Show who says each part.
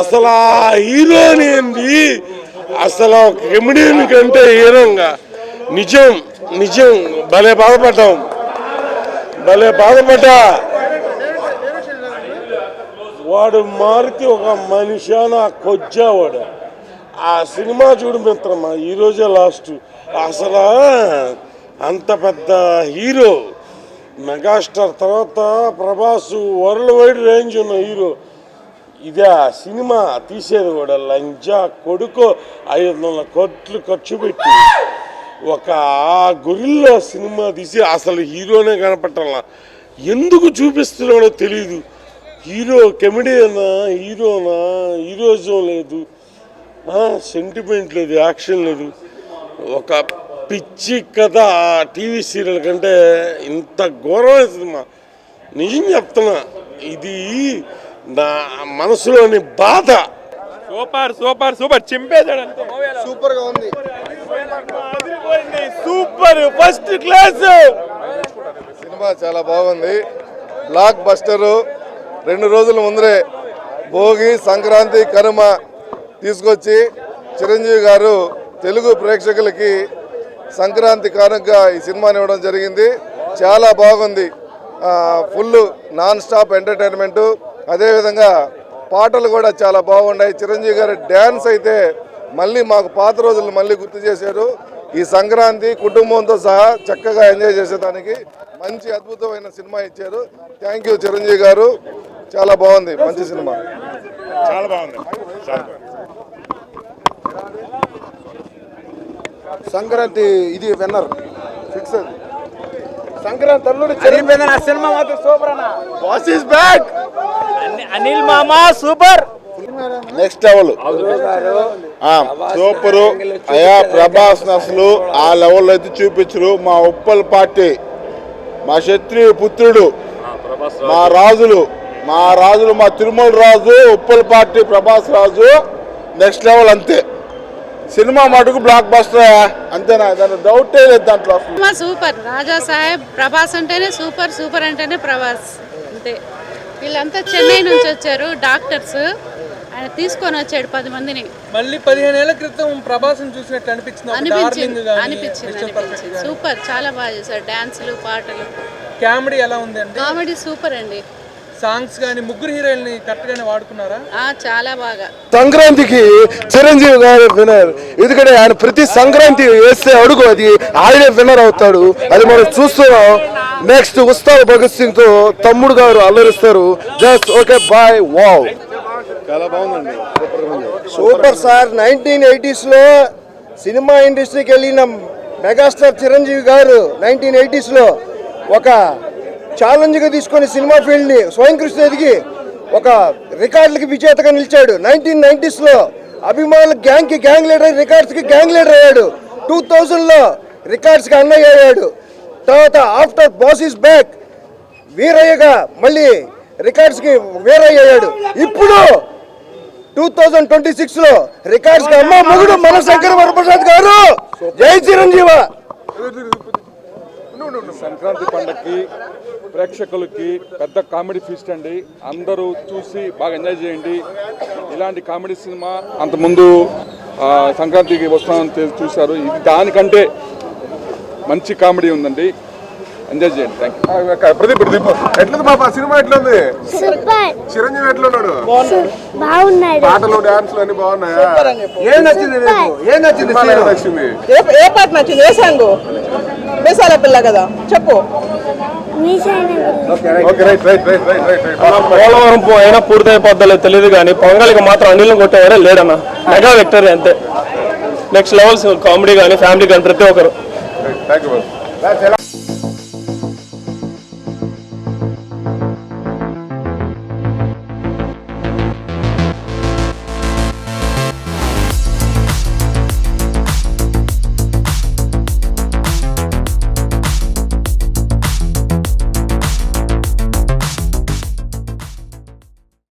Speaker 1: అసలు ఆ హీరోని ఏంది? అసలు కెమిడియన్ కంటే హీరోగా నిజం నిజం. భలే బాధపడ్డాం. భలే బాధపడ్డా. వాడు మారితే ఒక మనిషి నా కొజ్జావాడు ఆ సినిమా చూడు మిత్రమా ఈరోజే లాస్ట్. అసలు అంత పెద్ద హీరో. మెగాస్టార్ తర్వాత ప్రభాస్ వరల్డ్ వైడ్ రేంజ్ ఉన్న హీరో. ఇదే ఆ సినిమా తీసేది కూడా లంజా కొడుకు ఐదు వందల కోట్లు ఖర్చు పెట్టి. ఒక ఆ గొరిల్లో సినిమా తీసి అసలు హీరోనే కనపట్టాల? ఎందుకు చూపిస్తున్నాడో తెలియదు హీరో కెమెడియనా హీరోనా? హీరోజం లేదు. సెంటిమెంట్ లేదు యాక్షన్ లేదు. ఒక పిచ్చి కథ టీవీ సీరియల్ కంటే ఇంత ఘోరమైన సినిమా. నిజం చెప్తున్నా ఇది నా మనసులోని బాధ.
Speaker 2: Super super super. చింపేశాడు అంతే
Speaker 3: సూపర్గా ఉంది
Speaker 2: సూపర్. First class.
Speaker 3: సినిమా చాలా బాగుంది. బ్లాక్ బస్టర్ రెండు రోజుల ముందరే భోగి సంక్రాంతి కనుమ తీసుకొచ్చి చిరంజీవి గారు తెలుగు ప్రేక్షకులకి సంక్రాంతి కానుక ఈ సినిమాని ఇవ్వడం జరిగింది. చాలా బాగుంది. ఫుల్ నాన్ స్టాప్ ఎంటర్టైన్మెంటు అదేవిధంగా పాటలు కూడా చాలా బాగున్నాయి. చిరంజీవి గారి డ్యాన్స్ అయితే మళ్ళీ మాకు పాత రోజులు మళ్ళీ గుర్తు చేశారు. ఈ సంక్రాంతి కుటుంబంతో సహా చక్కగా ఎంజాయ్ చేసేదానికి మంచి అద్భుతమైన సినిమా ఇచ్చారు. థ్యాంక్ యూ చిరంజీవి గారు. చాలా బాగుంది. మంచి సినిమా.
Speaker 2: చాలా బాగుంది.
Speaker 3: సంక్రాంతి ఇది విన్నర్. ఫిక్స్ సంక్రాంతి అల్లుడు
Speaker 4: సినిమా మాత్రం సూపర్ అన్న.
Speaker 3: బాస్ ఇస్ బ్యాక్
Speaker 4: అనిల్ మామా సూపర్.
Speaker 3: Next level super. అయా ప్రభాస్ అసలు ఆ లెవెల్ అయితే చూపించరు. మా ఉప్పల్ పార్టీ మా క్షత్రియ పుత్రుడు మా రాజులు మా రాజులు మా Tirumala Raju Uppal party Prabhas Raju next level అంతే. సినిమా మటుకు బ్లాక్ బస్టర్ అంతేనా? దాని డౌటే లేదు దాంట్లో
Speaker 5: సూపర్. రాజా సాహెబ్ ప్రభాస్ అంటేనే సూపర్ సూపర్ అంటేనే ప్రభాస్. అంతే. వీళ్ళంతా చెన్నై నుంచి వచ్చారు డాక్టర్స్. ఆయన తీసుకొని వచ్చాడు పది మందిని.
Speaker 6: మళ్ళీ పదిహేను ఏళ్ళ క్రితం ప్రభాస్ చూసినట్టు అనిపించింది?
Speaker 5: అనిపించింది అనిపించింది అనిపించింది. సూపర్ చాలా బాగా చేశారు. డాన్సులు పాటలు.
Speaker 6: కామెడీ ఎలా ఉంది అండి
Speaker 5: కామెడీ సూపర్ అండి.
Speaker 6: సాంగ్స్ కానీ ముగ్గురు హీరోయిన్ని కరెక్ట్ గానే వాడుకున్నారా?
Speaker 5: ఆ చాలా బాగా.
Speaker 7: సంక్రాంతికి చిరంజీవి గారు విన్నర్. ఎందుకంటే ఆయన ప్రతి సంక్రాంతి వేస్తే అడుగు అది. ఆయనే విన్నర్ అవుతాడు. అది మనం చూస్తున్నాం. నెక్స్ట్ ఉత్సవ్ భగత్ సింగ్తో తమ్ముడు గారు అల్లరిస్తారు. జస్ట్ ఓకే బాయ్ వావ్
Speaker 3: చాలా బాగుందండి.
Speaker 7: Super sir. నైన్టీన్ ఎయిటీస్లో సినిమా ఇండస్ట్రీకి వెళ్ళిన మెగాస్టార్ చిరంజీవి గారు నైన్టీన్ ఎయిటీస్లో ఒక ఛాలెంజ్గా తీసుకొని సినిమా ఫీల్డ్ని స్వయం కృషి ఎదిగి ఒక రికార్డులకి విజేతగా నిలిచాడు. నైన్టీన్ నైంటీస్లో అభిమానుల గ్యాంగ్కి గ్యాంగ్ లీడర్ రికార్డ్స్కి గ్యాంగ్ లీడర్ అయ్యాడు. టూ థౌజండ్లో రికార్డ్స్కి అన్నయ్య అయ్యాడు. తర్వాత ఆఫ్టర్ బాస్ ఈస్ బ్యాక్ వీరయ్యగా మళ్ళీ రికార్డ్స్కి వీరయ్య అయ్యాడు. ఇప్పుడు టూ థౌజండ్ ట్వంటీ సిక్స్లో రికార్డ్స్కి అమ్మ మొగుడు మన శంకర వరప్రసాద్ గారు. జై చిరంజీవ.
Speaker 8: సంక్రాంతి పండగకి ప్రేక్షకులకి పెద్ద కామెడీ ఫీస్ట్ అండి. అందరూ చూసి బాగా ఎంజాయ్ చేయండి. ఇలాంటి కామెడీ సినిమా అంతకుముందు సంక్రాంతికి వస్తామని చూశారు. ఇది దానికంటే మంచి కామెడీ ఉందండి. ఎంజాయ్ చేయండి థ్యాంక్ యూ
Speaker 3: ప్రదీప్ ప్రదీప్ ఎట్లుంది పాప? సినిమా ఎట్లుంది?
Speaker 9: సూపర్.
Speaker 3: చిరంజీవి ఎట్లున్నాడు?
Speaker 9: బాగున్నాడు.
Speaker 3: పాటలు డాన్స్లు అన్ని బాగున్నాయా?
Speaker 7: ఏం నచ్చింది నీకు? ఏం నచ్చింది
Speaker 3: సినిమాలో ఏం నచ్చింది.
Speaker 10: ఏ ఏ పాట నచ్చింది? ఏ సాంగ్? మీసాల పిల్ల కదా. చెప్పు.
Speaker 9: మీసైన
Speaker 3: okay right. Right right right right right.
Speaker 4: Polavaram పో- అయినా పూర్తి అయిపోద్దో తెలియదు కానీ పొంగల్కి మాత్రం అనిల్ని కొట్టేవాడే లేడన్న. మెగా విక్టరీ అంతే. నెక్స్ట్ లెవెల్స్ కామెడీ కానీ ఫ్యామిలీ కానీ ప్రతి ఒక్కరు.